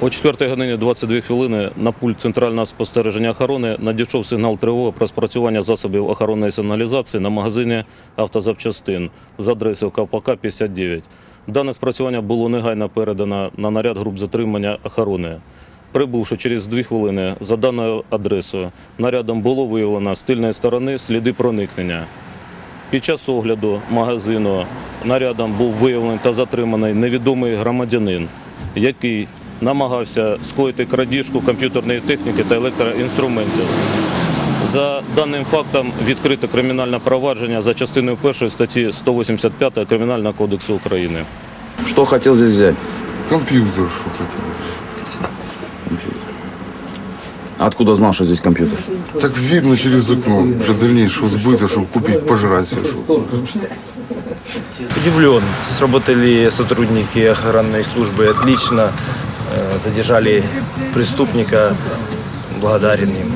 О 4 годині 22 хвилини на пульт центрального спостереження охорони надійшов сигнал тривоги про спрацювання засобів охоронної сигналізації на магазині автозапчастин з адресою КПК 59. Дане спрацювання було негайно передано на наряд груп затримання охорони. Прибувши через дві хвилини за даною адресою, нарядом було виявлено з тильної сторони сліди проникнення. Під час огляду магазину нарядом був виявлений та затриманий невідомий громадянин, який намагався скоїти крадіжку комп'ютерної техніки та електроінструментів. За даним фактом відкрито кримінальне провадження за частиною 1 статті 185 Кримінального кодексу України. Что хотел здесь взять? Компьютер, что хотелось. Откуда знал, что здесь компьютер? Так видно через окно для дальнейшего сбыта, чтобы купить, пожрать себе что Удивлен. Сработали сотрудники охранной службы отлично. Задержали преступника. Благодарен им.